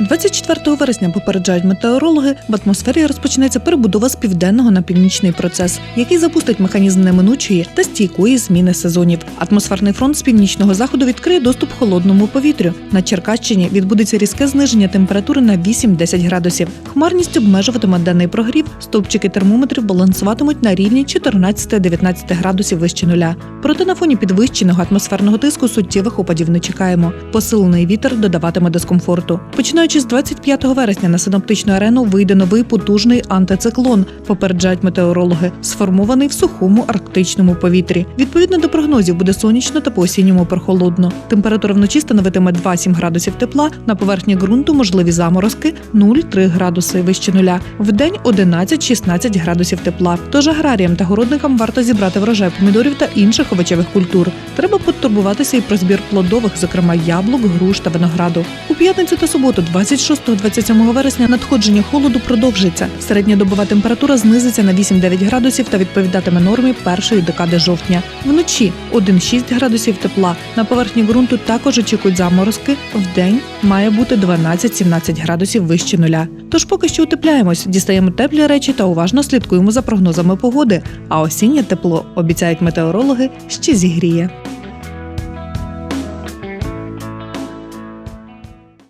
24 вересня попереджають метеорологи, в атмосфері розпочнеться перебудова з південного на північний процес, який запустить механізм неминучої та стійкої зміни сезонів. Атмосферний фронт з північного заходу відкриє доступ холодному повітрю. На Черкащині відбудеться різке зниження температури на 8-10 градусів. Хмарність обмежуватиме денний прогрів. Стовпчики термометрів балансуватимуть на рівні 14-19 градусів вище нуля. Проте на фоні підвищеного атмосферного тиску суттєвих опадів не чекаємо. Посилений вітер додаватиме дискомфорту. Починаючи з 25 вересня на синоптичну арену вийде новий потужний антициклон, попереджають метеорологи, сформований в сухому арктичному повітрі. Відповідно до прогнозів буде сонячно та по осінньому прохолодно. Температура вночі становитиме 2-7 градусів тепла. На поверхні ґрунту можливі заморозки 0-3 градуси вище нуля. Вдень 11-16 градусів тепла. Тож аграріям та городникам варто зібрати врожай помідорів та інших овочевих культур. Треба потурбуватися і про збір плодових, зокрема яблук, груш та винограду. У п'ятницю та суботу, 26-27 вересня, надходження холоду продовжиться. Середньодобова температура знизиться на 8-9 градусів та відповідатиме нормі першої декади жовтня. Вночі 1-6 градусів тепла. На поверхні ґрунту також очікують заморозки. Вдень має бути 12-17 градусів вище нуля. Тож поки що утепляємось, дістаємо теплі речі та уважно слідкуємо за прогнозами погоди. А осіннє тепло, обіцяють метеорологи, ще зігріє.